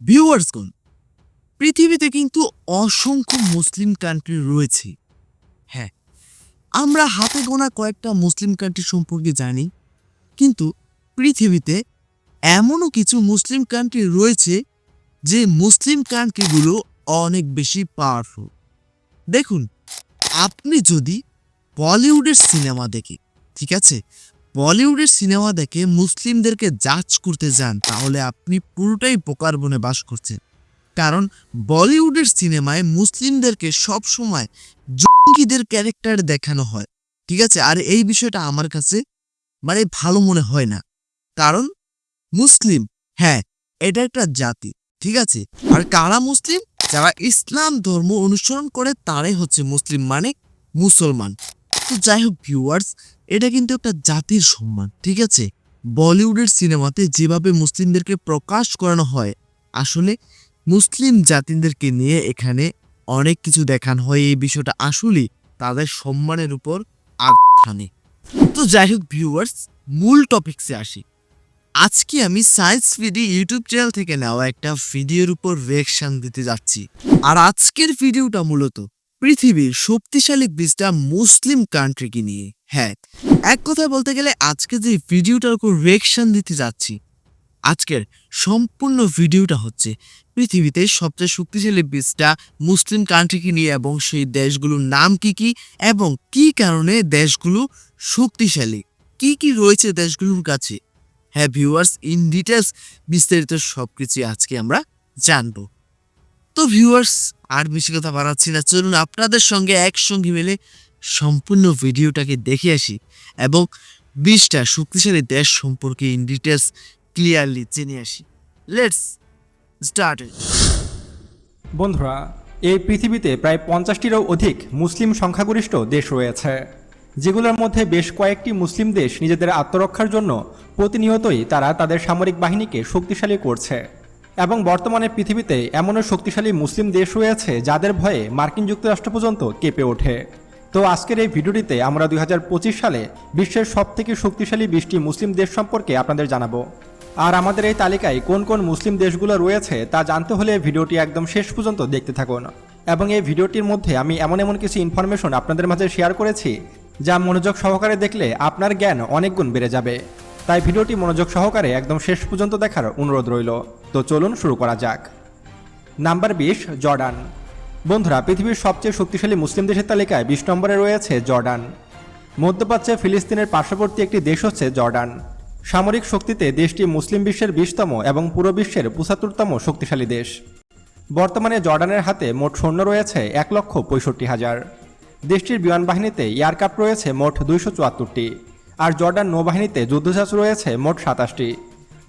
ভিউয়ার্সগণ পৃথিবীতে কিন্তু অসংখ্য মুসলিম কান্ট্রি রয়েছে। হ্যাঁ আমরা হাতে গোনা কয়েকটা মুসলিম কান্ট্রি সম্পর্কে জানি, কিন্তু পৃথিবীতে এমনও কিছু মুসলিম কান্ট্রি রয়েছে যে মুসলিম কান্ট্রিগুলো অনেক বেশি পাওয়ারফুল দেখুন, আপনি যদি বলিউডের সিনেমা দেখে ঠিক আছে? বলিউডের সিনেমা দেখে মুসলিমদেরকে জাজ করতে যান, তাহলে আপনি পুরোটাই বোকার বনে বাস করছেন। কারণ বলিউডের সিনেমায় মুসলিমদেরকে সব সময় জঙ্গিদের ক্যারেক্টার দেখানো হয়। ঠিক আছে? আর এই বিষয়টা আমার কাছে মানে ভালো মনে হয় না। কারণ মুসলিম হ্যাঁ এটা একটা জাতি, ঠিক আছে? আর কারা মুসলিম? যারা ইসলাম ধর্ম অনুসরণ করে, তারাই হচ্ছে মুসলিম মানে মুসলমান। তো যাই হোক ভিউয়ার্স এটা কিন্তু একটা জাতির সম্মান, ঠিক আছে? বলিউডের সিনেমাতে যেভাবে মুসলিমদেরকে প্রকাশ করানো হয়, আসলে মুসলিম জাতিদেরকে নিয়ে এখানে অনেক কিছু দেখানো হয়, এই বিষয়টা আসলেই তাদের সম্মানের উপর আঘানে তো যাই হোক ভিউয়ার্স মূল টপিকসে আসি। আজকে আমি সায়েন্স ভিডি ইউটিউব চ্যানেল থেকে নেওয়া একটা ভিডিওর উপর রিয়েকশন দিতে যাচ্ছি। আর আজকের ভিডিওটা মূলত পৃথিবীর শক্তিশালী বিশটা মুসলিম কান্ট্রিকে নিয়ে। হ্যাঁ এক কথায় বলতে গেলে আজকে যে ভিডিওটার উপর রিয়েকশন দিতে যাচ্ছি, আজকের সম্পূর্ণ ভিডিওটা হচ্ছে পৃথিবীতে সবচেয়ে শক্তিশালী বিশটা মুসলিম কান্ট্রিকে নিয়ে এবং সেই দেশগুলোর নাম কি কি এবং কি কারণে দেশগুলো শক্তিশালী? কি কি রয়েছে দেশগুলোর কাছে? হ্যাঁ ভিউয়ার্স ইন ডিটেলস বিস্তারিত সব কিছু আজকে আমরা জানব। তো ভিউয়ার্স আর বেশি কথা বাড়াচ্ছি না, চলুন আপনাদের সঙ্গে একসঙ্গে মিলে সম্পূর্ণ ভিডিওটাকে দেখে আসি এবং বিশটা শক্তিশালী দেশ সম্পর্কে ইন ডিটেলস ক্লিয়ারলি জেনে আসি। লেটস স্টার্ট বন্ধুরা, এই পৃথিবীতে প্রায় পঞ্চাশটিরও অধিক মুসলিম সংখ্যাগরিষ্ঠ দেশ রয়েছে, যেগুলোর মধ্যে বেশ কয়েকটি মুসলিম দেশ নিজেদের আত্মরক্ষার জন্য প্রতিনিয়তই তারা তাদের সামরিক বাহিনীকে শক্তিশালী করছে। এবং বর্তমানে পৃথিবীতে এমনও শক্তিশালী মুসলিম দেশ রয়েছে যাদের ভয়ে মার্কিন যুক্তরাষ্ট্র পর্যন্ত কেঁপে ওঠে। তো আজকের এই ভিডিওটিতে আমরা দু হাজার পঁচিশ সালে বিশ্বের সবথেকে শক্তিশালী বিশটি মুসলিম দেশ সম্পর্কে আপনাদের জানাব। আর আমাদের এই তালিকায় কোন কোন মুসলিম দেশগুলো রয়েছে তা জানতে হলে ভিডিওটি একদম শেষ পর্যন্ত দেখতে থাকুন। এবং এই ভিডিওটির মধ্যে আমি এমন এমন কিছু ইনফরমেশন আপনাদের মাঝে শেয়ার করেছি যা মনোযোগ সহকারে দেখলে আপনার জ্ঞান অনেক গুণ বেড়ে যাবে। তাই ভিডিওটি মনোযোগ সহকারে একদম শেষ পর্যন্ত দেখার অনুরোধ রইল। তো চলুন শুরু করা যাক। নাম্বার বিশ, জর্ডান। বন্ধুরা, পৃথিবীর সবচেয়ে শক্তিশালী মুসলিম দেশের তালিকায় বিশ নম্বরে রয়েছে জর্ডান। মধ্যপ্রাচ্যে ফিলিস্তিনের পার্শ্ববর্তী একটি দেশ হচ্ছে জর্ডান। সামরিক শক্তিতে দেশটি মুসলিম বিশ্বের বিশতম এবং পুরো বিশ্বের পঁচাত্তরতম শক্তিশালী দেশ। বর্তমানে জর্ডানের হাতে মোট সৈন্য রয়েছে এক লক্ষ পঁয়ষট্টি হাজার। দেশটির বিমান বাহিনীতে এয়ারক্রাফট রয়েছে মোট দুইশো চুয়াত্তরটি। আর জর্ডান নৌবাহিনীতে যুদ্ধজাহাজ রয়েছে মোট সাতাশটি।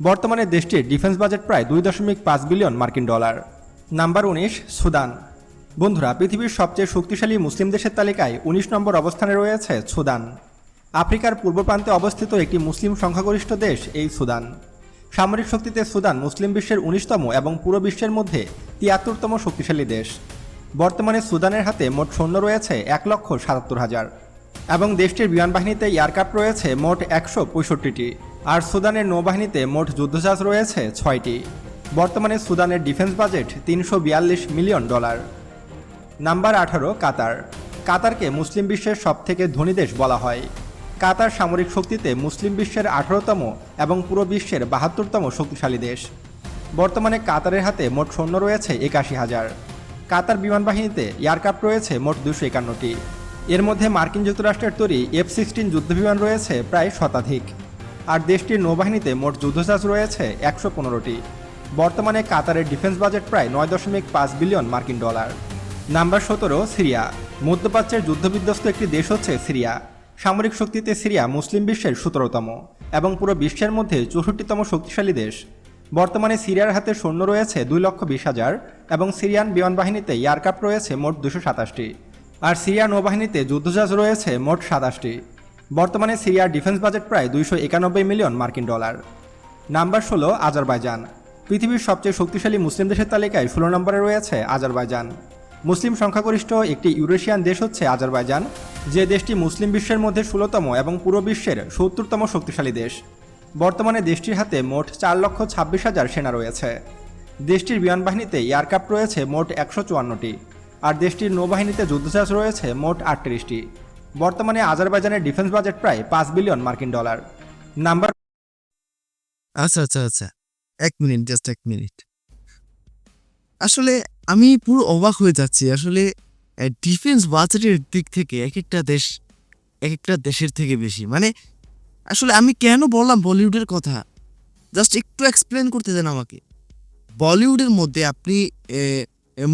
বর্তমানে দেশটির ডিফেন্স বাজেট প্রায় দুই দশমিক পাঁচ বিলিয়ন মার্কিন ডলার। নাম্বার উনিশ, সুদান। বন্ধুরা, পৃথিবীর সবচেয়ে শক্তিশালী মুসলিম দেশের তালিকায় উনিশ নম্বর অবস্থানে রয়েছে সুদান। আফ্রিকার পূর্ব প্রান্তে অবস্থিত একটি মুসলিম সংখ্যাগরিষ্ঠ দেশ, এই সুদান। সামরিক শক্তিতে সুদান মুসলিম বিশ্বের উনিশতম এবং পুরো বিশ্বের মধ্যে তিয়াত্তরতম শক্তিশালী দেশ। বর্তমানে সুদানের হাতে মোট সৈন্য রয়েছে এক লক্ষ সাতাত্তর হাজার। এবং দেশটির বিমান বাহিনীতে এয়ারক্রাফট রয়েছে মোট একশো পঁয়ষট্টিটি, আর সুদানের নৌবাহিনীতে মোট যুদ্ধজাহাজ রয়েছে ছয়টি। বর্তমানে সুদানের ডিফেন্স বাজেট তিনশো বিয়াল্লিশ মিলিয়ন ডলার। নাম্বার আঠারো, কাতার। কাতারকে মুসলিম বিশ্বের সবথেকে ধনী দেশ বলা হয়। কাতার সামরিক শক্তিতে মুসলিম বিশ্বের আঠারোতম এবং পুরো বিশ্বের বাহাত্তরতম শক্তিশালী দেশ। বর্তমানে কাতারের হাতে মোট সৈন্য রয়েছে একাশি হাজার। কাতার বিমান বাহিনীতে এয়ারক্রাফট রয়েছে মোট দুশো একান্নটি। এর মধ্যে মার্কিন যুক্তরাষ্ট্রের তৈরি এফ সিক্সটিন যুদ্ধবিমান রয়েছে প্রায় শতাধিক। আর দেশটির নৌবাহিনীতে মোট যুদ্ধজাহাজ রয়েছে একশো পনেরোটি। বর্তমানে কাতারের ডিফেন্স বাজেট প্রায় নয় দশমিক পাঁচ বিলিয়ন মার্কিন ডলার। নাম্বার সতেরো, সিরিয়া। মধ্যপ্রাচ্যের যুদ্ধবিধ্বস্ত একটি দেশ হচ্ছে সিরিয়া। সামরিক শক্তিতে সিরিয়া মুসলিম বিশ্বের সতেরোতম এবং পুরো বিশ্বের মধ্যে চৌষট্টিতম শক্তিশালী দেশ। বর্তমানে সিরিয়ার হাতে সৈন্য রয়েছে দুই লক্ষ বিশ হাজার এবং সিরিয়ান বিমান বাহিনীতে এয়ারক্রাফট রয়েছে মোট দুশো সাতাশটি। আর সিরিয়া নৌবাহিনীতে যুদ্ধজাহাজ রয়েছে মোট সাতাশটি। বর্তমানে সিরিয়ার ডিফেন্স বাজেট প্রায় দুইশো একানব্বই মিলিয়ন মার্কিন ডলার। নাম্বার ষোলো, আজারবাইজান। পৃথিবীর সবচেয়ে শক্তিশালী মুসলিম দেশের তালিকায় ষোলো নম্বরে রয়েছে আজারবাইজান। মুসলিম সংখ্যাগরিষ্ঠ একটি ইউরেশিয়ান দেশ হচ্ছে আজারবাইজান, যে দেশটি মুসলিম বিশ্বের মধ্যে ষোলোতম এবং পুরো বিশ্বের সত্তরতম শক্তিশালী দেশ। বর্তমানে দেশটির হাতে মোট চার লক্ষ ছাব্বিশ হাজার সেনা রয়েছে। দেশটির বিমান বাহিনীতে এয়ারক্রাফট রয়েছে মোট একশো চুয়ান্নটি। আর দেশটির নৌবাহিনীতে যুদ্ধজাহাজ রয়েছে মোট আটত্রিশটি। বর্তমানে আজারবাইজানের ডিফেন্স বাজেট প্রায় পাঁচ বিলিয়ন মার্কিন ডলার। নাম্বার আচ্ছা আচ্ছা আচ্ছা। এক মিনিট জাস্ট এক মিনিট। আসলে আমি পুরো অবাক হয়ে যাচ্ছি। আসলে ডিফেন্স বাজেটের দিক থেকে এক একটা দেশ, এক একটা দেশের থেকে বেশি। মানে আসলে আমি কেন বললাম বলিউডের কথা? জাস্ট একটু এক্সপ্লেন করতে দেন আমাকে। বলিউডের মধ্যে আপনি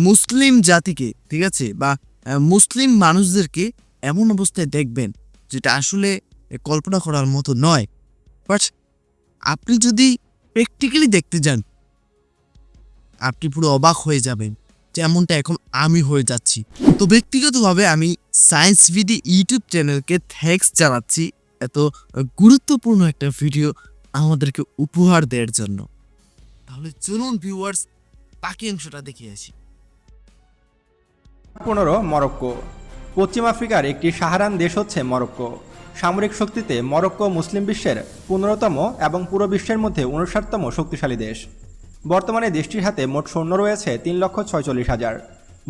মুসলিম জাতিকে, ঠিক আছে? বা মুসলিম মানুষদেরকে এমন অবস্থায় দেখবেন যেটা আসলে কল্পনা করার মতো নয়। বাট আপনি যদি প্র্যাকটিক্যালি দেখতে যান, আপনি পুরো অবাক হয়ে যাবেন যেমনটা এখন আমি হয়ে যাচ্ছি। তো ব্যক্তিগতভাবে আমি সায়েন্স ভিডি ইউটিউব চ্যানেলকে থ্যাঙ্কস জানাচ্ছি এত গুরুত্বপূর্ণ একটা ভিডিও আমাদেরকে উপহার দেওয়ার জন্য। তাহলে চলুন ভিউয়ার্স বাকি অংশটা দেখে আসি। পনেরো, মরক্কো। পশ্চিম আফ্রিকার একটি সাহারান দেশ হচ্ছে মরক্কো। সামরিক শক্তিতে মরক্কো মুসলিম বিশ্বের পনেরোতম এবং পুরো বিশ্বের মধ্যে উনষাটতম শক্তিশালী দেশ। বর্তমানে দেশটির হাতে মোট সৈন্য রয়েছে তিন লক্ষ ছয়চল্লিশ হাজার।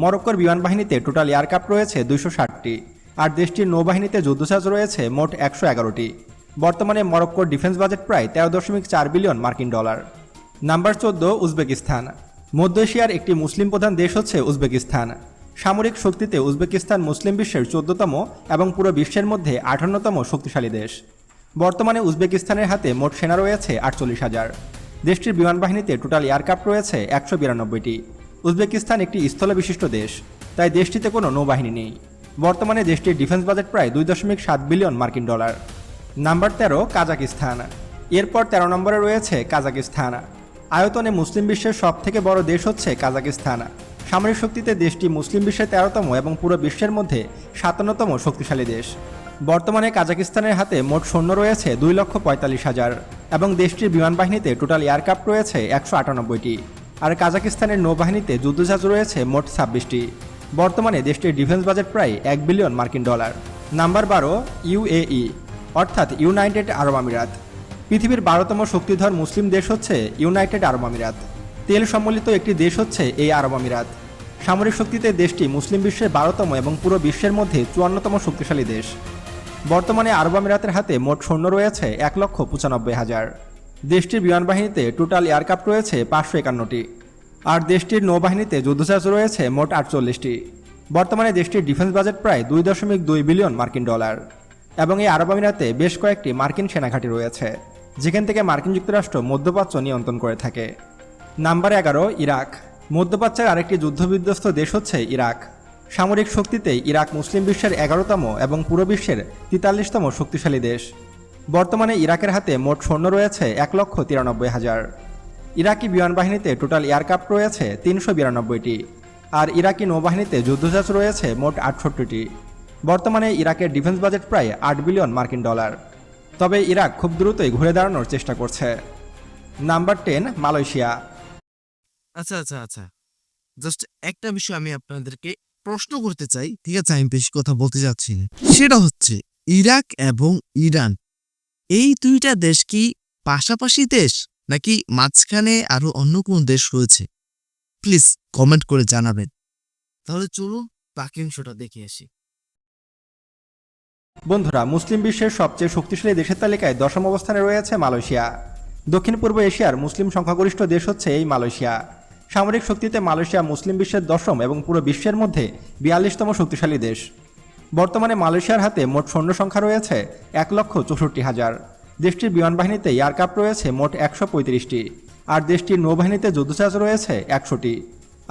মরক্কোর বিমান বাহিনীতে টোটাল এয়ারক্রাফট রয়েছে দুইশো ষাটটি। আর দেশটির নৌবাহিনীতে যুদ্ধজাহাজ রয়েছে মোট একশো এগারোটি। বর্তমানে মরক্কোর ডিফেন্স বাজেট প্রায় তেরো দশমিক চার বিলিয়ন মার্কিন ডলার। নাম্বার চোদ্দ, উজবেকিস্তান। মধ্য এশিয়ার একটি মুসলিম প্রধান দেশ হচ্ছে উজবেকিস্তান। সামরিক শক্তিতে উজবেকিস্তান মুসলিম বিশ্বের চোদ্দতম এবং পুরো বিশ্বের মধ্যে আঠান্নতম শক্তিশালী দেশ। বর্তমানে উজবেকিস্তানের হাতে মোট সেনা রয়েছে আটচল্লিশ হাজার। দেশটির বিমান বাহিনীতে টোটাল এয়ারক্রাফট রয়েছে একশো বিরানব্বইটি। উজবেকিস্তান একটি স্থল বিশিষ্ট দেশ, তাই দেশটিতে কোনো নৌবাহিনী নেই। বর্তমানে দেশটির ডিফেন্স বাজেট প্রায় দুই দশমিক সাত বিলিয়ন মার্কিন ডলার। নাম্বার তেরো, কাজাকিস্তান। এরপর তেরো নম্বরে রয়েছে কাজাকিস্তান। আয়তনে মুসলিম বিশ্বের সব থেকে বড় দেশ হচ্ছে কাজাকিস্তান। সামরিক শক্তিতে দেশটি মুসলিম বিশ্বের তেরোতম এবং পুরো বিশ্বের মধ্যে সাতান্নতম শক্তিশালী দেশ। বর্তমানে কাজাকিস্তানের হাতে মোট সৈন্য রয়েছে দুই লক্ষ পঁয়তাল্লিশ হাজার এবং দেশটির বিমান বাহিনীতে টোটাল এয়ারক্রাফট রয়েছে একশো আটানব্বইটি। আর কাজাকিস্তানের নৌবাহিনীতে যুদ্ধজাহাজ রয়েছে মোট ছাব্বিশটি। বর্তমানে দেশটির ডিফেন্স বাজেট প্রায় এক বিলিয়ন মার্কিন ডলার। নাম্বার বারো ইউএই অর্থাৎ ইউনাইটেড আরব আমিরাত। পৃথিবীর বারোতম শক্তিধর মুসলিম দেশ হচ্ছে ইউনাইটেড আরব আমিরাত। তেল সম্বলিত একটি দেশ হচ্ছে এই আরব আমিরাত। সামরিক শক্তিতে দেশটি মুসলিম বিশ্বের বারোতম এবং পুরো বিশ্বের মধ্যে চুয়ান্নতম শক্তিশালী দেশ। বর্তমানে আরব আমিরাতের হাতে মোট সৈন্য রয়েছে এক লক্ষ পঁচানব্বই হাজার। দেশটির বিমান বাহিনীতে টোটাল এয়ারক্রাফট রয়েছে পাঁচশো একান্নটি। আর দেশটির নৌবাহিনীতে যুদ্ধজাহাজ রয়েছে মোট আটচল্লিশটি। বর্তমানে দেশটির ডিফেন্স বাজেট প্রায় দুই দশমিক দুই বিলিয়ন মার্কিন ডলার। এবং এই আরব আমিরাতে বেশ কয়েকটি মার্কিন সেনাঘাঁটি রয়েছে, যেখান থেকে মার্কিন যুক্তরাষ্ট্র মধ্যপ্রাচ্য নিয়ন্ত্রণ করে থাকে। নাম্বার এগারো, ইরাক। মধ্যপ্রাচ্যের আরেকটি যুদ্ধবিধ্বস্ত দেশ হচ্ছে ইরাক। সামরিক শক্তিতে ইরাক মুসলিম বিশ্বের এগারোতম এবং পুরো বিশ্বের তেতাল্লিশতম শক্তিশালী দেশ। বর্তমানে ইরাকের হাতে মোট সৈন্য রয়েছে এক লক্ষ তিরানব্বই হাজার। ইরাকি বিমান বাহিনীতে টোটাল এয়ারক্রাফট রয়েছে তিনশো বিরানব্বইটি। আর ইরাকি নৌবাহিনীতে যুদ্ধজাহাজ রয়েছে মোট আটষট্টিটি। বর্তমানে ইরাকের ডিফেন্স বাজেট প্রায় আট বিলিয়ন মার্কিন ডলার। তবে ইরাক খুব দ্রুতই ঘুরে দাঁড়ানোর চেষ্টা করছে। Number ten, Malaysia. আচ্ছা আচ্ছা আচ্ছা। জাস্ট একটা বিষয় আমি আপনাদেরকে প্রশ্ন করতে চাই, ঠিক আছে? আমি বেশি কথা বলতে যাচ্ছি না। সেটা হচ্ছে, ইরাক এবং ইরান, এই দুইটা দেশ কি পাশাপাশি দেশ, নাকি মাঝখানে আরও অন্য কোন দেশ রয়েছে? প্লিজ কমেন্ট করে জানাবেন। তাহলে চলুন বাকি অংশটা দেখে আসি। বন্ধুরা, মুসলিম বিশ্বের সবচেয়ে শক্তিশালী দেশের তালিকায় দশম অবস্থানে রয়েছে মালয়েশিয়া। দক্ষিণ পূর্ব এশিয়ার মুসলিম সংখ্যাগরিষ্ঠ দেশ হচ্ছে এই মালয়েশিয়া। সামরিক শক্তিতে মালয়েশিয়া মুসলিম বিশ্বের দশম এবং পুরো বিশ্বের মধ্যে বিয়াল্লিশতম শক্তিশালী দেশ। বর্তমানে মালয়েশিয়ার হাতে মোট সৈন্য সংখ্যা রয়েছে এক লক্ষ চৌষট্টি হাজার। দেশটির বিমান বাহিনীতে এয়ারক্রাফট রয়েছে মোট একশো পঁয়ত্রিশটি। আর দেশটির নৌবাহিনীতে যুদ্ধজাহাজ রয়েছে একশোটি।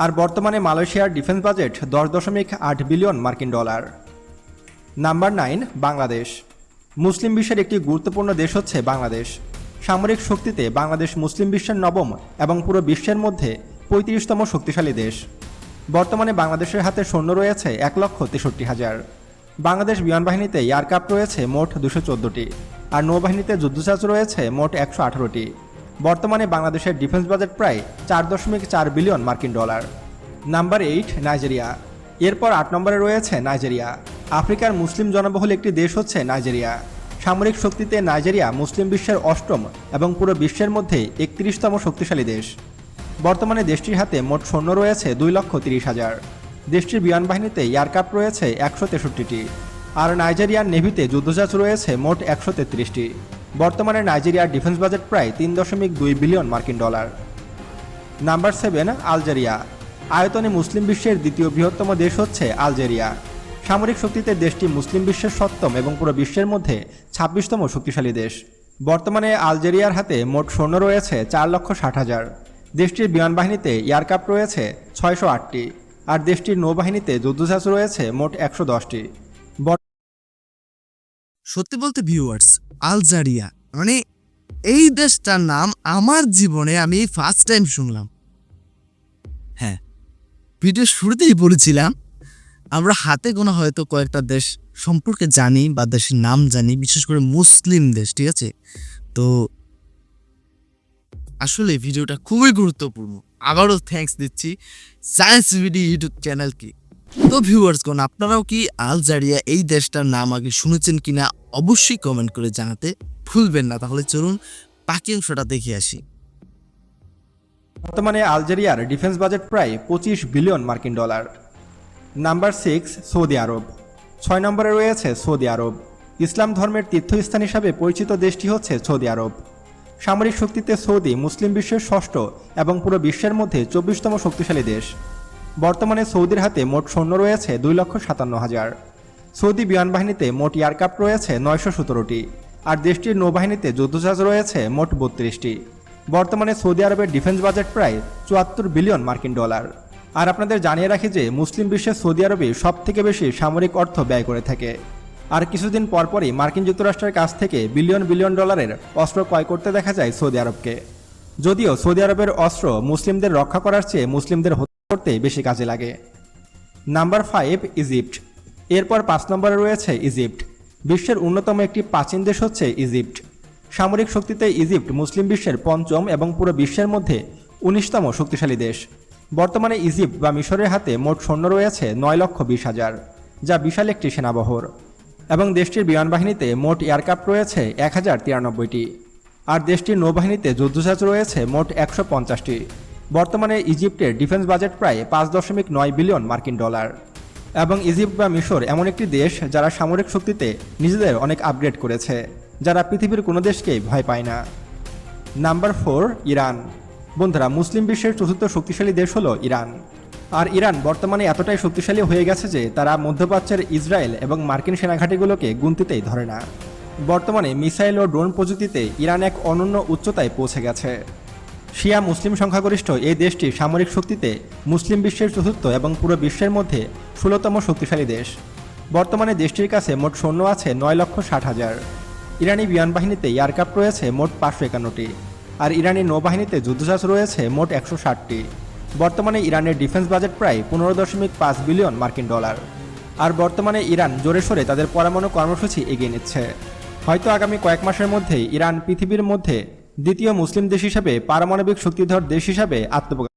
আর বর্তমানে মালয়েশিয়ার ডিফেন্স বাজেট দশ দশমিক আট বিলিয়ন মার্কিন ডলার। Number nine, Bangladesh. মুসলিম বিশ্বের একটি গুরুত্বপূর্ণ দেশ হচ্ছে বাংলাদেশ। সামরিক শক্তিতে বাংলাদেশ মুসলিম বিশ্বের নবম এবং পুরো বিশ্বের মধ্যে পঁয়ত্রিশতম শক্তিশালী দেশ। বর্তমানে বাংলাদেশের হাতে সৈন্য রয়েছে এক লক্ষ তেষট্টি হাজার। বাংলাদেশ বিমান বাহিনীতে এয়ারক্রাফট রয়েছে মোট দুশো চোদ্দোটি, আর নৌবাহিনীতে যুদ্ধজাহাজ রয়েছে মোট একশো আঠারোটি। বর্তমানে বাংলাদেশের ডিফেন্স বাজেট প্রায় চার দশমিক চার বিলিয়ন মার্কিন ডলার। Number eight, Nigeria. এরপর আট নম্বরে রয়েছে নাইজেরিয়া। আফ্রিকার মুসলিম জনবহুল একটি দেশ হচ্ছে নাইজেরিয়া। সামরিক শক্তিতে নাইজেরিয়া মুসলিম বিশ্বের অষ্টম এবং পুরো বিশ্বের মধ্যে একত্রিশতম শক্তিশালী দেশ। বর্তমানে দেশটির হাতে মোট সৈন্য রয়েছে দুই লক্ষ তিরিশ হাজার। দেশটির বিমান বাহিনীতে এয়ারক্রাফট রয়েছে একশো তেষট্টিটি। আর নাইজেরিয়ার নেভিতে যুদ্ধজাহাজ রয়েছে মোট একশো তেত্রিশটি। বর্তমানে নাইজেরিয়ার ডিফেন্স বাজেট প্রায় তিন দশমিক দুই বিলিয়ন মার্কিন ডলার। Number seven, Algeria. আয়তনে মুসলিম বিশ্বের দ্বিতীয় বৃহত্তম দেশ হচ্ছে আলজেরিয়া। সামরিক শক্তিতে দেশটি মুসলিম বিশ্বের সপ্তম এবং পুরো বিশ্বের মধ্যে ছাব্বিশতম শক্তিশালী দেশ। বর্তমানে আলজেরিয়ার হাতে মোট সৈন্য রয়েছে চার লক্ষ ষাট হাজার। দেশটির বিমান বাহিনীতে এয়ারক্রাফট রয়েছে ছয়শো আটটি, আর দেশটির নৌবাহিনীতে যুদ্ধজাহাজ রয়েছে মোট একশো দশটি। সত্যি বলতে ভিউয়ার্স আলজারিয়া মানে এই দেশটার নাম আমার জীবনে আমি ফার্স্ট টাইম শুনলাম। হ্যাঁ ভিডিও শুরুতেই বলেছিলাম, আমরা হাতে গোনা হয়তো কয়েকটা দেশ সম্পর্কে জানি বা দেশের নাম জানি, বিশেষ করে মুসলিম দেশ, ঠিক আছে? তো আসলে ভিডিওটা খুবই গুরুত্বপূর্ণ। আবারও থ্যাঙ্কস দিচ্ছি সায়েন্স ভিডিও ইউটিউব চ্যানেলকে তো ভিউয়ার্সগণ আপনারাও কি আলজারিয়া এই দেশটার নাম আগে শুনেছেন কিনা অবশ্যই কমেন্ট করে জানাতে ভুলবেন না। তাহলে চলুন বাকি অংশটা দেখে আসি। বর্তমানে আলজেরিয়ার ডিফেন্স বাজেট প্রায় পঁচিশ বিলিয়ন মার্কিন ডলার নাম্বার সিক্স সৌদি আরব। ছয় নম্বরে রয়েছে সৌদি আরব। ইসলাম ধর্মের তীর্থস্থান হিসাবে পরিচিত দেশটি হচ্ছে সৌদি আরব। সামরিক শক্তিতে সৌদি, মুসলিম বিশ্বের ষষ্ঠ এবং পুরো বিশ্বের মধ্যে চব্বিশতম শক্তিশালী দেশ। বর্তমানে সৌদির হাতে মোট সৈন্য রয়েছে দুই লক্ষ সাতান্ন হাজার। সৌদি বিমান বাহিনীতে মোট এয়ারক্রাফট রয়েছে নয়শো সতেরোটি আর দেশটির নৌবাহিনীতে যুদ্ধজাহাজ রয়েছে মোট বত্রিশটি। বর্তমানে সৌদি আরবের ডিফেন্স বাজেট প্রায় চুয়াত্তর বিলিয়ন মার্কিন ডলার। আর আপনাদের জানিয়ে রাখি যে, মুসলিম বিশ্বে সৌদি আরবে সব থেকে বেশি সামরিক অর্থ ব্যয় করে থাকে। আর কিছুদিন পরপরই মার্কিন যুক্তরাষ্ট্রের কাছ থেকে বিলিয়ন বিলিয়ন ডলারের অস্ত্র ক্রয় করতে দেখা যায় সৌদি আরবকে। যদিও সৌদি আরবের অস্ত্র মুসলিমদের রক্ষা করার চেয়ে মুসলিমদের হত্যা করতে বেশি কাজে লাগে। Number five, Egypt. এরপর পাঁচ নম্বরে রয়েছে ইজিপ্ট। বিশ্বের অন্যতম একটি প্রাচীন দেশ হচ্ছে ইজিপ্ট। সামরিক শক্তিতে ইজিপ্ট মুসলিম বিশ্বের পঞ্চম এবং পুরো বিশ্বের মধ্যে উনিশতম শক্তিশালী দেশ। বর্তমানে ইজিপ্ট বা মিশরের হাতে মোট সৈন্য রয়েছে নয় লক্ষ বিশ হাজার, যা বিশাল একটি সেনাবহর। এবং দেশটির বিমান বাহিনীতে মোট এয়ারক্রাফট রয়েছে এক হাজার তিরানব্বইটি। আর দেশটির নৌবাহিনীতে যুদ্ধজাহাজ রয়েছে মোট একশো পঞ্চাশটি। বর্তমানে ইজিপ্টের ডিফেন্স বাজেট প্রায় পাঁচ দশমিক নয় বিলিয়ন মার্কিন ডলার। এবং ইজিপ্ট বা মিশর এমন একটি দেশ যারা সামরিক শক্তিতে নিজেদের অনেক আপগ্রেড করেছে, যারা পৃথিবীর কোনো দেশকেই ভয় পায় না। Number four, Iran. বন্ধুরা, মুসলিম বিশ্বের চতুর্থ শক্তিশালী দেশ হলো ইরান। আর ইরান বর্তমানে এতটাই শক্তিশালী হয়ে গেছে যে তারা মধ্যপ্রাচ্যের ইসরায়েল এবং মার্কিন সেনাঘাঁটিগুলোকে গুনতিতেই ধরে না। বর্তমানে মিসাইল ও ড্রোন প্রযুক্তিতে ইরান এক অনন্য উচ্চতায় পৌঁছে গেছে। শিয়া মুসলিম সংখ্যাগরিষ্ঠ এই দেশটি সামরিক শক্তিতে মুসলিম বিশ্বের চতুর্থ এবং পুরো বিশ্বের মধ্যে ষোলোতম শক্তিশালী দেশ। বর্তমানে দেশটির কাছে মোট সৈন্য আছে নয় লক্ষ ষাট হাজার। ইরানি বিমান বাহিনীতে এয়ারক্রাফট রয়েছে মোট পাঁচশো একান্নটি। আর ইরানি নৌবাহিনীতে যুদ্ধজাহাজ রয়েছে মোট একশো ষাটটি। বর্তমানে ইরানের ডিফেন্স বাজেট প্রায় পনেরো দশমিক পাঁচ বিলিয়ন মার্কিন ডলার। আর বর্তমানে ইরান জোরে সোরে তাদের পরমাণু কর্মসূচি এগিয়ে নিচ্ছে। হয়তো আগামী কয়েক মাসের মধ্যেই ইরান পৃথিবীর মধ্যে দ্বিতীয় মুসলিম দেশ হিসাবে পারমাণবিক শক্তিধর দেশ হিসাবে আত্মপ্রকাশ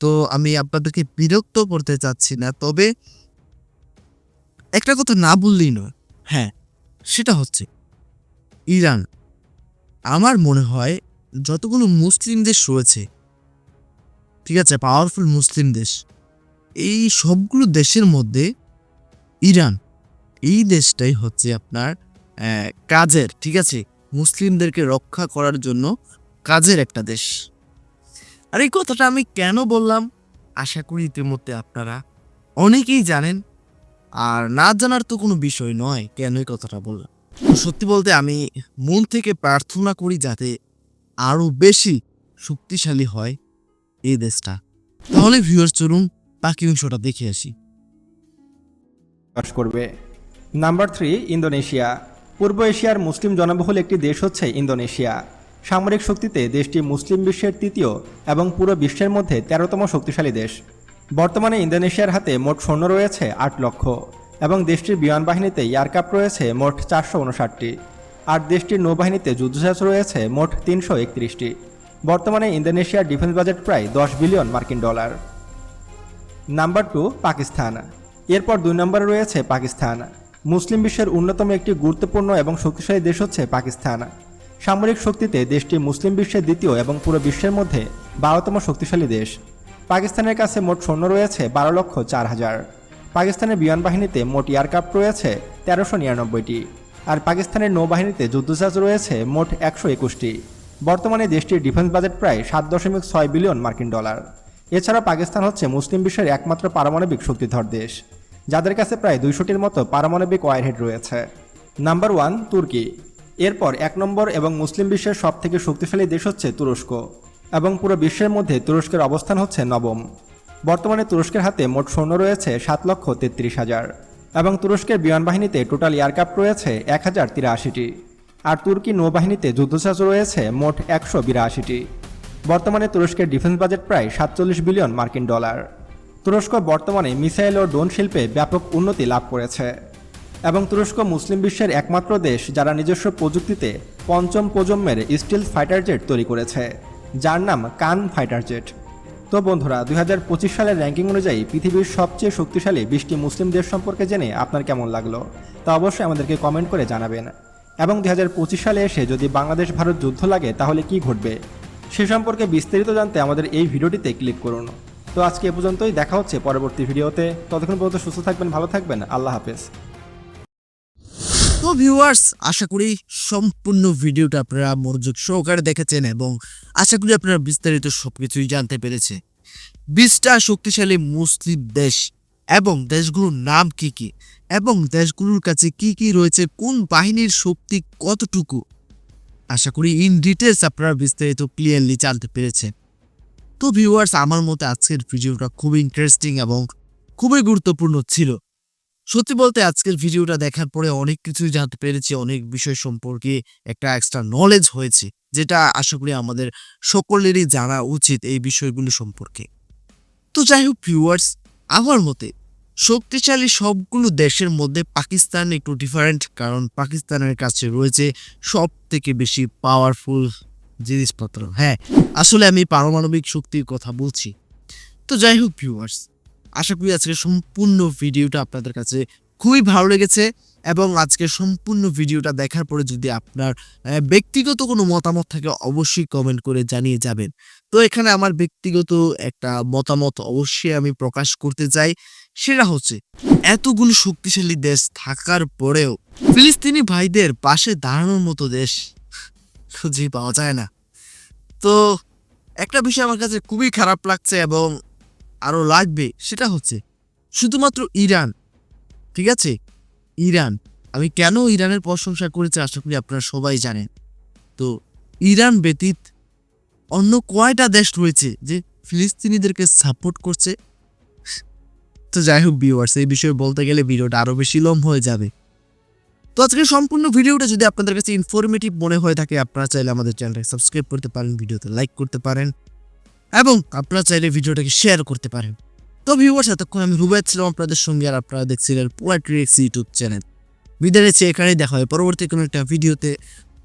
তো আমি আপনাদেরকে বিরক্ত করতে চাচ্ছি না, তবে একটা কথা না বললেই নয়। হ্যাঁ সেটা হচ্ছে ইরান। আমার মনে হয় যতগুলো মুসলিম দেশ রয়েছে ঠিক আছে পাওয়ারফুল মুসলিম দেশ। এই সবগুলো দেশের মধ্যে ইরান, এই দেশটাই হচ্ছে আপনার কাজের, ঠিক আছে? মুসলিমদেরকে রক্ষা করার জন্য কাজের একটা দেশ। আর এই কথাটা আমি কেন বললাম? আশা করি ইতিমধ্যে আপনারা অনেকেই জানেন। আর না জানার তো কোনো বিষয় নয় কেন এই কথাটা বললাম। সত্যি বলতে আমি মন থেকে প্রার্থনা করি যাতে আরও বেশি শক্তিশালী হয় এই দেশটা। তাহলে ভিউয়ার্স চলুন বাকি অংশটা দেখে আসি। করবে। Number three Indonesia. পূর্ব এশিয়ার মুসলিম জনবহুল একটি দেশ হচ্ছে ইন্দোনেশিয়া। সামরিক শক্তিতে দেশটি মুসলিম বিশ্বের তৃতীয় এবং পুরো বিশ্বের মধ্যে তেরোতম শক্তিশালী দেশ। বর্তমানে ইন্দোনেশিয়ার হাতে মোট সৈন্য রয়েছে আট লক্ষ এবং দেশটির বিমান বাহিনীতে এয়ারক্রাফট রয়েছে মোট চারশো উনষাটটি। আর দেশটির নৌবাহিনীতে যুদ্ধজাহাজ রয়েছে মোট তিনশো একত্রিশটি। বর্তমানে ইন্দোনেশিয়ার ডিফেন্স বাজেট প্রায় দশ বিলিয়ন মার্কিন ডলার। Number two, Pakistan. এরপর দুই নম্বরে রয়েছে পাকিস্তান। মুসলিম বিশ্বের অন্যতম একটি গুরুত্বপূর্ণ এবং শক্তিশালী দেশ হচ্ছে পাকিস্তান। সামরিক শক্তিতে দেশটি মুসলিম বিশ্বের দ্বিতীয় এবং পুরো বিশ্বের মধ্যে বারোতম শক্তিশালী দেশ। পাকিস্তানের কাছে মোট সৈন্য রয়েছে বারো লক্ষ চার হাজার। পাকিস্তানের বিমান বাহিনীতে মোট এয়ারক্রাফট রয়েছে তেরোশো নিরানব্বইটি। আর পাকিস্তানের নৌবাহিনীতে যুদ্ধজাহাজ রয়েছে মোট একশো একুশটি। বর্তমানে দেশটির ডিফেন্স বাজেট প্রায় সাত দশমিক ছয় বিলিয়ন মার্কিন ডলার। এছাড়া পাকিস্তান হচ্ছে মুসলিম বিশ্বের একমাত্র পারমাণবিক শক্তিধর দেশ, যাদের কাছে প্রায় দুইশোটির মতো পারমাণবিক ওয়ারহেড রয়েছে। নাম্বার ওয়ান, তুর্কি। এরপর এক নম্বর এবং মুসলিম বিশ্বের সবথেকে শক্তিশালী দেশ হচ্ছে তুরস্ক এবং পুরো বিশ্বের মধ্যে তুরস্কের অবস্থান হচ্ছে নবম। বর্তমানে তুরস্কের হাতে মোট সৈন্য রয়েছে সাত লক্ষ তেত্রিশ হাজার এবং তুরস্কের বিমান বাহিনীতে টোটাল এয়ারক্রাফট রয়েছে এক হাজার তিরাশিটি। আর তুর্কি নৌবাহিনীতে যুদ্ধজাহাজ রয়েছে মোট একশো বিরাশিটি। বর্তমানে তুরস্কের ডিফেন্স বাজেট প্রায় সাতচল্লিশ বিলিয়ন মার্কিন ডলার। তুরস্ক বর্তমানে মিসাইল ও ড্রোন শিল্পে ব্যাপক উন্নতি লাভ করেছে এবং তুরস্ক মুসলিম বিশ্বের একমাত্র দেশ যারা নিজস্ব প্রযুক্তিতে পঞ্চম প্রজন্মের স্টিল ফাইটার জেট তৈরি করেছে, যার নাম কান ফাইটার জেট। তো বন্ধুরা, দুই হাজার পঁচিশ সালের র্যাঙ্কিং অনুযায়ী পৃথিবীর সবচেয়ে শক্তিশালী বিশটি মুসলিম দেশ সম্পর্কে জেনে আপনার কেমন লাগল তা অবশ্যই আমাদেরকে কমেন্ট করে জানাবেন। এবং দু হাজার পঁচিশ সালে এসে যদি বাংলাদেশ ভারত যুদ্ধ লাগে, তাহলে কি ঘটবে? সে সম্পর্কে বিস্তারিত জানতে আমাদের এই ভিডিওটিতে ক্লিক করুন। তো আজকে এ পর্যন্তই, দেখা হচ্ছে পরবর্তী ভিডিওতে। ততক্ষণ পর্যন্ত সুস্থ থাকবেন, ভালো থাকবেন। আল্লাহ হাফেজ। তো ভিউয়ার্স আশা করি সম্পূর্ণ ভিডিওটা আপনারা মনোযোগ সহকারে দেখেছেন এবং আশা করি আপনারা বিস্তারিত সবকিছুই জানতে পেরেছে। বিশটা শক্তিশালী মুসলিম দেশ এবং দেশগুলোর নাম কি কি? এবং দেশগুলোর কাছে কি কি রয়েছে? কোন বাহিনীর শক্তি কতটুকু? আশা করি ইন ডিটেলস আপনারা বিস্তারিত ক্লিয়ারলি জানতে পেরেছেন। তো ভিউয়ার্স আমার মতে আজকের ভিডিওটা খুবই ইন্টারেস্টিং এবং খুবই গুরুত্বপূর্ণ ছিল। সত্যি বলতে আজকের ভিডিওটা দেখার পরে অনেক কিছুই জানতে পেরেছি, অনেক বিষয় সম্পর্কে একটা এক্সট্রা নলেজ হয়েছে, যেটা আশা করি আমাদের সকলেরই জানা উচিত এই বিষয়গুলো সম্পর্কে। তো যাই হোক ভিউয়ার্স আমার মতে, শক্তিশালী সবগুলো দেশের মধ্যে পাকিস্তান একটু ডিফারেন্ট কারণ পাকিস্তানের কাছে রয়েছে সব থেকে বেশি পাওয়ারফুল জিনিসপত্র। হ্যাঁ আসলে আমি পারমাণবিক শক্তির কথা বলছি। তো যাই হোক ভিউয়ার্স আশা করি আজকে সম্পূর্ণ ভিডিওটা আপনাদের কাছে খুবই ভালো লেগেছে এবং আজকে সম্পূর্ণ ভিডিওটা দেখার পরে যদি আপনার ব্যক্তিগত কোনো মতামত থাকে অবশ্যই কমেন্ট করে জানিয়ে যাবেন। তো এখানে আমার ব্যক্তিগত একটা মতামত অবশ্যই আমি প্রকাশ করতে চাই। সেটা হচ্ছে, এতগুলো শক্তিশালী দেশ থাকার পরেও ফিলিস্তিনি ভাইদের পাশে দাঁড়ানোর মতো দেশ খুঁজে পাওয়া যায় না। তো একটা বিষয় আমার কাছে খুবই খারাপ লাগছে এবং আরও লাগবে, সেটা হচ্ছে, শুধুমাত্র ইরান ঠিক আছে? ইরান। আমি কেন ইরানের প্রশংসা করেছি আশা করি আপনারা সবাই জানেন। তো ইরান ব্যতীত অন্য কয়টা দেশ রয়েছে যে ফিলিস্তিনিদেরকে সাপোর্ট করছে? তো যাই হোক ভিউয়ার্স এই বিষয়ে বলতে গেলে ভিডিওটা আরও বেশি লম্ব হয়ে যাবে। তো আজকে সম্পূর্ণ ভিডিওটা যদি আপনাদের কাছে ইনফরমেটিভ মনে হয়ে থাকে, আপনারা চাইলে আমাদের চ্যানেলটাকে সাবস্ক্রাইব করতে পারেন, ভিডিওতে লাইক করতে পারেন এবং আপনারা চাইলে ভিডিওটাকে শেয়ার করতে পারেন। তো ভিউয়ার্স, এতক্ষণ আমি রুবেদ ছিলাম আপনাদের সঙ্গে আর আপনারা দেখছিলেন পোয়াট্রি এক্স ইউটিউব চ্যানেল। বিদায় নিচ্ছি এখানেই, দেখা হয় পরবর্তী কোনো একটা ভিডিওতে।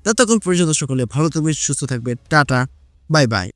ততক্ষণ পর্যন্ত সকলে ভালো থাকবে সুস্থ থাকবে টাটা, বাই বাই।